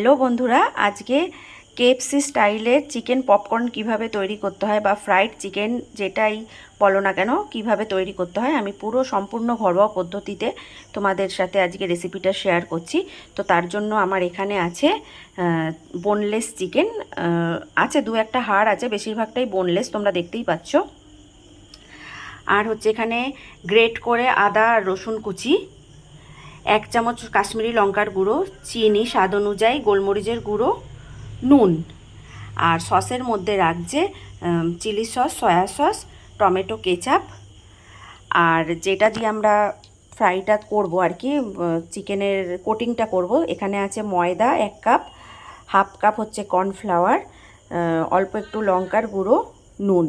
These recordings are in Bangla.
হ্যালো বন্ধুরা, আজকে কেএফসি স্টাইলের চিকেন পপকর্ন কীভাবে তৈরি করতে হয় বা ফ্রাইড চিকেন যেটাই বলো না কেন, কীভাবে তৈরি করতে হয়, আমি পুরো সম্পূর্ণ ঘরোয়া পদ্ধতিতে তোমাদের সাথে আজকে রেসিপিটা শেয়ার করছি। তো তার জন্য আমার এখানে আছে বোনলেস চিকেন আছে দু একটা হাড় আছে, বেশিরভাগটাই বোনলেস তোমরা দেখতেই পাচ্ছ। আর হচ্ছে এখানে গ্রেট করে আদা রসুন কুচি। এক চামচ কাশ্মীরি লঙ্কার গুঁড়ো, চিনি, স্বাদ অনুযায়ী গোলমরিচের গুঁড়ো, নুন আর সসের মধ্যে রাখছে chilli sauce, soya sauce, tomato ketchup আর যেটা দিয়ে আমরা ফ্রাইটা করব আর কি চিকেনের কোটিংটা করব, এখানে আছে ময়দা এক কাপ, হাফ কাপ হচ্ছে কর্নফ্লাওয়ার অল্প একটু লঙ্কার গুঁড়ো, নুন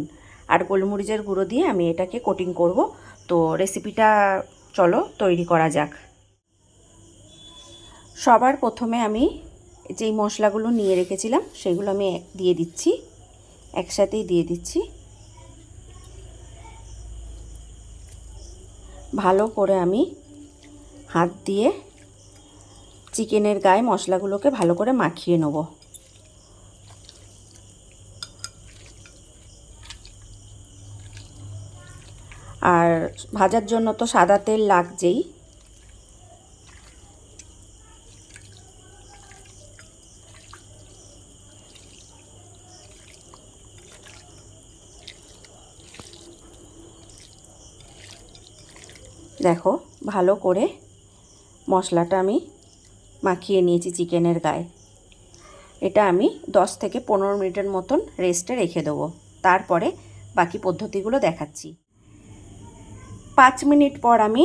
আর গোলমরিচের গুঁড়ো দিয়ে আমি এটাকে কোটিং করব। তো রেসিপিটা চলো, তৈরি করা যাক। সবার প্রথমে আমি যেই মশলাগুলো নিয়ে রেখেছিলাম, সেগুলো আমি এক, দিয়ে দিচ্ছি। একসাথেই দিয়ে দিচ্ছি। ভালো করে আমি হাত দিয়ে চিকেনের গায়ে মশলাগুলোকে ভালো করে মাখিয়ে নেব। আর ভাজার জন্য তো সাদা তেল লাগছেই। দেখো, ভালো করে মশলাটা আমি মাখিয়ে নিয়েছি চিকেনের গায়ে। এটা আমি 10 থেকে পনেরো মিনিটের মতন রেস্টে রেখে দেবো। তারপরে বাকি পদ্ধতিগুলো দেখাচ্ছি। পাঁচ মিনিট পর আমি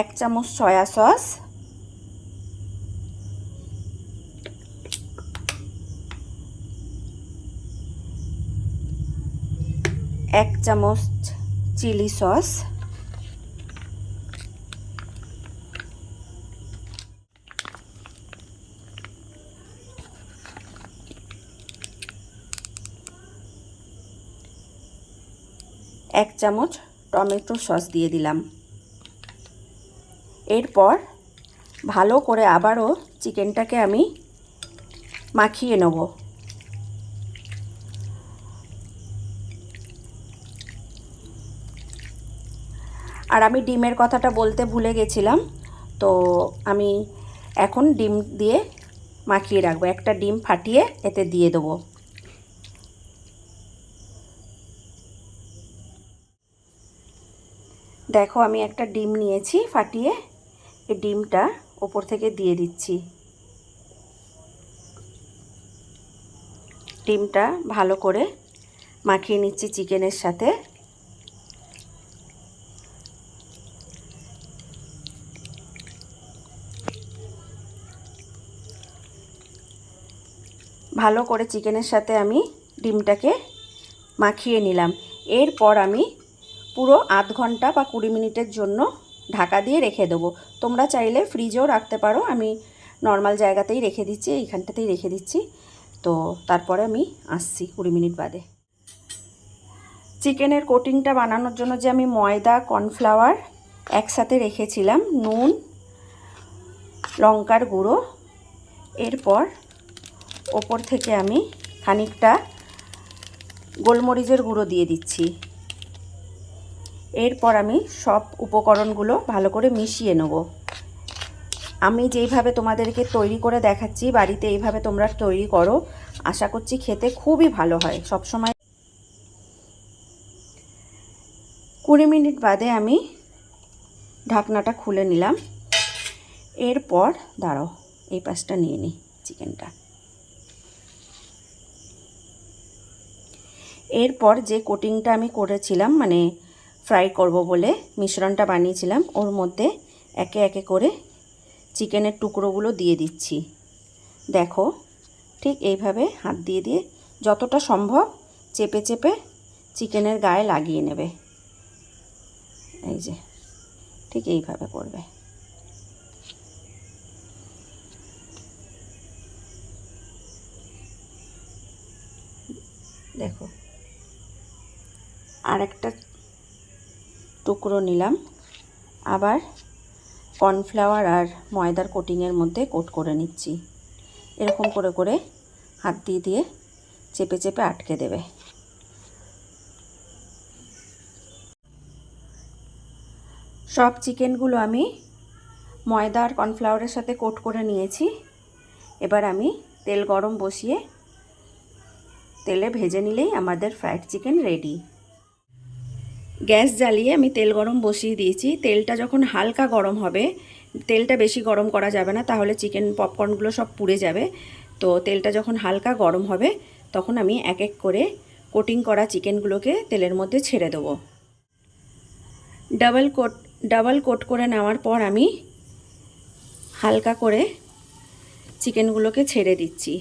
এক চামচ সয়া সস এক চামচ চিলি সস। এক চামচ টমেটো সস দিয়ে দিলাম। এরপর ভালো করে আবারও চিকেনটাকে আমি মাখিয়ে নেব। আর আমি ডিমের কথাটা বলতে ভুলে গেছিলাম, তো আমি এখন ডিম দিয়ে মাখিয়ে রাখব। একটা ডিম ফাটিয়ে এতে দিয়ে দেবো। দেখো, আমি একটা ডিম নিয়েছি, ফাটিয়ে এই ডিমটা ওপর থেকে দিয়ে দিচ্ছি। ডিমটা ভালো করে মাখিয়ে নিচ্ছি চিকেনের সাথে। ভালো করে চিকেনের সাথে আমি ডিমটাকে মাখিয়ে নিলাম। এরপর আমি পুরো আধ ঘণ্টা বা কুড়ি মিনিটের জন্য ঢাকা দিয়ে রেখে দেবো। তোমরা চাইলে ফ্রিজেও রাখতে পারো। আমি নর্মাল জায়গাতেই রেখে দিচ্ছি, এইখানটাতেই রেখে দিচ্ছি। তো তারপরে আমি আসছি কুড়ি মিনিট বাদে। চিকেনের কোটিংটা বানানোর জন্য যে আমি ময়দা, কর্নফ্লাওয়ার একসাথে রেখেছিলাম, নুন, লঙ্কার গুঁড়ো, এরপর ওপর থেকে আমি খানিকটা গোলমরিচের গুঁড়ো দিয়ে দিচ্ছি। এরপর আমি সব উপকরণগুলো ভালো করে মিশিয়ে নেব। আমি যেইভাবে তোমাদেরকে তৈরি করে দেখাচ্ছি, বাড়িতে এইভাবে তোমরা তৈরি করো, আশা করছি খেতে খুবই ভালো হয়। সব সময় কুড়ি মিনিট বাদে আমি ঢাকনাটা খুলে নিলাম। এরপর দাঁড়াও, এই পাশটা নিয়ে নিই চিকেনটা। এরপর যে কোটিংটা আমি করেছিলাম মানে ফ্রাই করব বলে মিশ্রণটা বানিয়েছিলাম, ওর মধ্যে একে একে করে চিকেনের টুকরোগুলো দিয়ে দিচ্ছি। দেখো, ঠিক এইভাবে হাত দিয়ে দিয়ে যতটা সম্ভব চেপে চেপে চিকেনের গায়ে লাগিয়ে নেবে। এই যে, ঠিক এইভাবে করবে। দেখো আর একটা টুকরো নিলাম। আবার কর্নফ্লাওয়ার আর ময়দার কোটিংয়ের মধ্যে কোট করে নিচ্ছি। এরকম করে করে হাত দিয়ে দিয়ে চেপে চেপে আটকে দেবে। সব চিকেনগুলো আমি ময়দা আর কর্নফ্লাওয়ারের সাথে কোট করে নিয়েছি। এবার আমি তেল গরম বসিয়ে তেলে ভেজে নিলেই আমাদের ফ্রাইড চিকেন রেডি। গ্যাস জ্বালিয়ে আমি তেল গরম বসিয়ে দিয়েছি। তেলটা যখন হালকা গরম হবে, তেলটা বেশি গরম করা যাবে না, তাহলে চিকেন পপকর্নগুলো সব পুড়ে যাবে। তো তেলটা যখন হালকা গরম হবে, তখন আমি এক এক করে কোটিং করা চিকেনগুলোকে তেলের মধ্যে ছেড়ে দেবো। ডাবল কোট ডাবল কোট করে নেওয়ার পর আমি হালকা করে চিকেনগুলোকে ছেড়ে দিচ্ছি।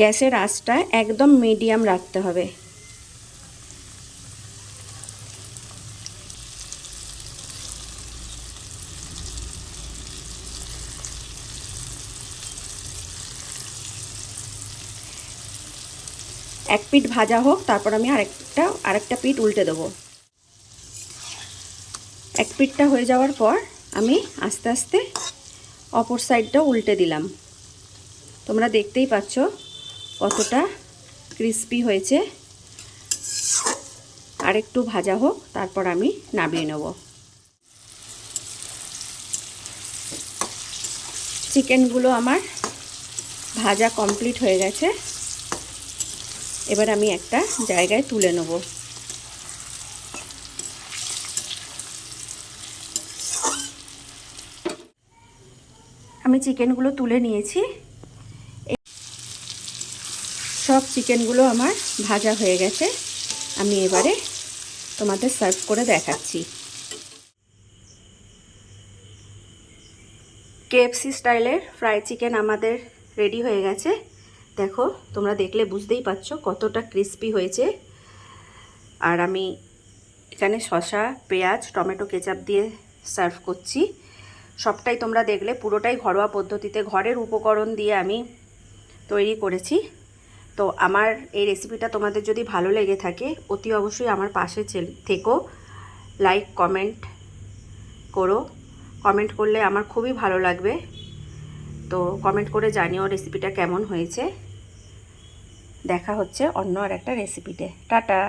গ্যাসের আঁচটা একদম মিডিয়াম রাখতে হবে। এক পিঠ ভাজা হোক, তারপর আমি আরেকটা আরেকটা পিঠ উল্টে দেবো। এক পিঠটা হয়ে যাওয়ার পর আমি আস্তে আস্তে অপর সাইডটা উল্টে দিলাম। তোমরা দেখতেই পাচ্ছ কতটা ক্রিস্পি হয়েছে। আর একটু ভাজা হোক, তারপর আমি নামিয়ে নেব। চিকেনগুলো আমার ভাজা কমপ্লিট হয়ে গেছে। এবার আমি একটা জায়গায় তুলে নেব। আমি চিকেনগুলো তুলে নিয়েছি সব চিকেনগুলো আমার ভাজা হয়ে গেছে। আমি এবারে তোমাদের সার্ভ করে দেখাচ্ছি। কেএফসি স্টাইলের ফ্রাই চিকেন আমাদের রেডি হয়ে গেছে। দেখো, তোমরা দেখলে বুঝতেই পারছ কতটা ক্রিস্পি হয়েছে। আর আমি এখানে শসা, পেঁয়াজ, টমেটো, কেচাপ দিয়ে সার্ভ করছি। সবটাই তোমরা দেখলে পুরোটাই ঘরোয়া পদ্ধতিতে ঘরের উপকরণ দিয়ে আমি তৈরি করেছি। তো আমার এই রেসিপিটা তোমাদের যদি ভালো লেগে থাকে, অতি অবশ্যই আমার পাশে থেকো। লাইক কমেন্ট করো। কমেন্ট করলে আমার খুবই ভালো লাগবে। তো কমেন্ট করে জানিও রেসিপিটা কেমন হয়েছে। দেখা হচ্ছে অন্য আর একটা রেসিপিতে টাটা!